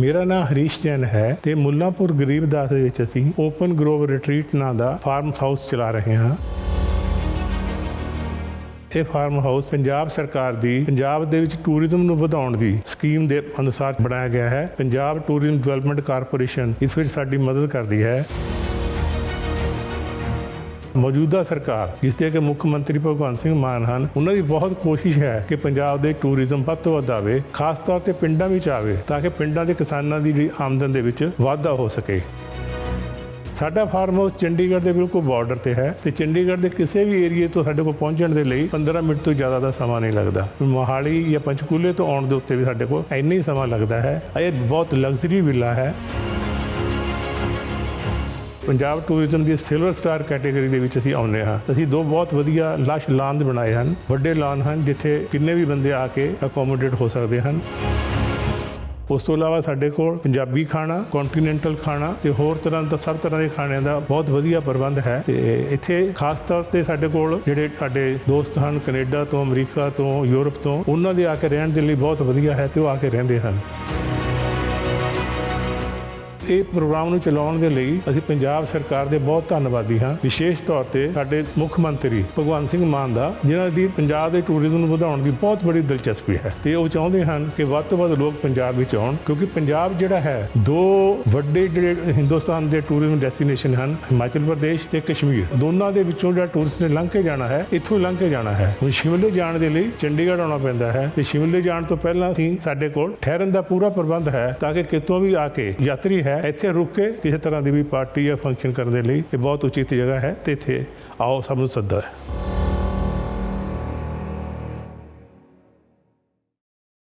ਮੇਰਾ ਨਾਮ ਹਰੀਸ਼ ਜੈਨ ਹੈ ਤੇ ਮੁੱਲਾਂਪੁਰ ਗਰੀਬਦਾਸ ਦੇ ਵਿੱਚ ਅਸੀਂ ਓਪਨ ਗਰੋਵ ਰਿਟਰੀਟ ਨਾਂ ਦਾ ਫਾਰਮ ਹਾਊਸ ਚਲਾ ਰਹੇ ਹਾਂ। ਇਹ ਫਾਰਮ ਹਾਊਸ ਪੰਜਾਬ ਸਰਕਾਰ ਦੀ, ਪੰਜਾਬ ਦੇ ਵਿੱਚ ਟੂਰਿਜ਼ਮ ਨੂੰ ਵਧਾਉਣ ਦੀ ਸਕੀਮ ਦੇ ਅਨੁਸਾਰ ਬਣਾਇਆ ਗਿਆ ਹੈ। ਪੰਜਾਬ ਟੂਰਿਜ਼ਮ ਡਿਵੈਲਪਮੈਂਟ ਕਾਰਪੋਰੇਸ਼ਨ ਇਸ ਵਿੱਚ ਸਾਡੀ ਮਦਦ ਕਰਦੀ ਹੈ। ਮੌਜੂਦਾ ਸਰਕਾਰ, ਜਿਸ ਦੇ ਕਿ ਮੁੱਖ ਮੰਤਰੀ ਭਗਵੰਤ ਸਿੰਘ ਮਾਨ ਹਨ, ਉਹਨਾਂ ਦੀ ਬਹੁਤ ਕੋਸ਼ਿਸ਼ ਹੈ ਕਿ ਪੰਜਾਬ ਦੇ ਟੂਰਿਜ਼ਮ ਵੱਧ ਤੋਂ ਵੱਧ ਆਵੇ, ਖਾਸ ਤੌਰ ਤੇ ਪਿੰਡਾਂ ਵਿੱਚ ਆਵੇ, ਤਾਂ ਕਿ ਪਿੰਡਾਂ ਦੇ ਕਿਸਾਨਾਂ ਦੀ ਜਿਹੜੀ ਆਮਦਨ ਦੇ ਵਿੱਚ ਵਾਧਾ ਹੋ ਸਕੇ। ਸਾਡਾ ਫਾਰਮ ਹਾਊਸ ਚੰਡੀਗੜ੍ਹ ਦੇ ਬਿਲਕੁਲ ਬਾਰਡਰ ਤੇ ਹੈ ਤੇ ਚੰਡੀਗੜ੍ਹ ਦੇ ਕਿਸੇ ਵੀ ਏਰੀਏ ਤੋਂ ਸਾਡੇ ਕੋਲ ਪਹੁੰਚਣ ਦੇ ਲਈ 15 ਮਿੰਟ ਤੋਂ ਜ਼ਿਆਦਾ ਦਾ ਸਮਾਂ ਨਹੀਂ ਲੱਗਦਾ। ਮੋਹਾਲੀ ਜਾਂ ਪੰਚਕੂਲੇ ਤੋਂ ਆਉਣ ਦੇ ਉੱਤੇ ਵੀ ਸਾਡੇ ਕੋਲ ਇੰਨਾ ਹੀ ਸਮਾਂ ਲੱਗਦਾ ਹੈ। ਇਹ ਬਹੁਤ ਲਗਜ਼ਰੀ ਵਿਲਾ ਹੈ। ਪੰਜਾਬ ਟੂਰਿਜ਼ਮ ਦੀ ਸਿਲਵਰ ਸਟਾਰ ਕੈਟਾਗਰੀ ਦੇ ਵਿੱਚ ਅਸੀਂ ਆਉਂਦੇ ਹਾਂ। ਅਸੀਂ ਦੋ ਬਹੁਤ ਵਧੀਆ ਲਸ਼ ਲਾਨ ਬਣਾਏ ਹਨ, ਵੱਡੇ ਲਾਨ ਹਨ, ਜਿੱਥੇ ਕਿੰਨੇ ਵੀ ਬੰਦੇ ਆ ਕੇ ਅਕੋਮੋਡੇਟ ਹੋ ਸਕਦੇ ਹਨ। ਉਸ ਤੋਂ ਇਲਾਵਾ ਸਾਡੇ ਕੋਲ ਪੰਜਾਬੀ ਖਾਣਾ ਕੰਟੀਨੈਂਟਲ ਖਾਣਾ ਤੇ ਹੋਰ ਤਰ੍ਹਾਂ ਦਾ, ਸਭ ਤਰ੍ਹਾਂ ਦੇ ਖਾਣਿਆਂ ਦਾ ਬਹੁਤ ਵਧੀਆ ਪ੍ਰਬੰਧ ਹੈ। ਤੇ ਇੱਥੇ ਖਾਸ ਤੌਰ ਤੇ ਸਾਡੇ ਕੋਲ ਜਿਹੜੇ ਸਾਡੇ ਦੋਸਤ ਹਨ, ਕੈਨੇਡਾ ਤੋਂ, ਅਮਰੀਕਾ ਤੋਂ, ਯੂਰਪ ਤੋਂ, ਉਹਨਾਂ ਦੇ ਆ ਕੇ ਰਹਿਣ ਦੇ ਲਈ ਬਹੁਤ ਵਧੀਆ ਹੈ ਤੇ ਉਹ ਆ ਕੇ ਰਹਿੰਦੇ ਹਨ। ਇਹ ਪ੍ਰੋਗਰਾਮ ਨੂੰ ਚਲਾਉਣ ਦੇ ਲਈ ਅਸੀਂ ਪੰਜਾਬ ਸਰਕਾਰ ਦੇ ਬਹੁਤ ਧੰਨਵਾਦੀ ਹਾਂ। ਵਿਸ਼ੇਸ਼ ਤੌਰ ਤੇ ਸਾਡੇ ਮੁੱਖ ਮੰਤਰੀ ਭਗਵੰਤ ਸਿੰਘ ਮਾਨ ਦਾ, ਜਿਨ੍ਹਾਂ ਦੀ ਪੰਜਾਬ ਦੇ ਟੂਰਿਜ਼ਮ ਨੂੰ ਵਧਾਉਣ ਦੀ ਬਹੁਤ ਬੜੀ ਦਿਲਚਸਪੀ ਹੈ। ਤੇ ਉਹ ਚਾਹੁੰਦੇ ਹਨ ਕਿ ਵੱਧ ਤੋਂ ਵੱਧ ਲੋਕ ਪੰਜਾਬ ਵਿੱਚ ਆਉਣ, ਕਿਉਂਕਿ ਪੰਜਾਬ ਜਿਹੜਾ ਹੈ, ਦੋ ਵੱਡੇ ਜਿਹੜੇ ਹਿੰਦੁਸਤਾਨ ਦੇ ਟੂਰਿਜ਼ਮ ਡੈਸਟੀਨੇਸ਼ਨ ਹਨ, ਹਿਮਾਚਲ ਪ੍ਰਦੇਸ਼ ਤੇ ਕਸ਼ਮੀਰ। ਦੋਨਾਂ ਦੇ ਵਿੱਚੋਂ ਜਿਹੜਾ ਟੂਰਿਸਟ ਨੇ ਲੰਘ ਕੇ ਜਾਣਾ ਹੈ, ਇੱਥੋਂ ਲੰਘ ਕੇ ਜਾਣਾ ਹੈ। ਹੁਣ ਸ਼ਿਮਲੇ ਜਾਣ ਦੇ ਲਈ ਚੰਡੀਗੜ੍ਹ ਆਉਣਾ ਪੈਂਦਾ ਹੈ ਤੇ ਸ਼ਿਮਲੇ ਜਾਣ ਤੋਂ ਪਹਿਲਾਂ ਅਸੀਂ ਸਾਡੇ ਕੋਲ ਠਹਿਰਨ ਦਾ ਪੂਰਾ ਪ੍ਰਬੰਧ ਹੈ, ਤਾਂ ਕਿ ਕਿਤੋਂ ਵੀ ਆ ਕੇ ਯਾਤਰੀ ਹੈ ਹੈ। ਇੱਥੇ ਰੁਕ ਕੇ ਕਿਸੇ ਤਰ੍ਹਾਂ ਦੀ ਵੀ ਪਾਰਟੀ ਜਾਂ ਫੰਕਸ਼ਨ ਕਰਨ ਦੇ ਲਈ ਇਹ ਬਹੁਤ ਉਚਿਤ ਜਗ੍ਹਾ ਹੈ ਤੇ ਇੱਥੇ ਆਓ ਸਭ ਨੂੰ ਸੱਦਾ ਹੈ।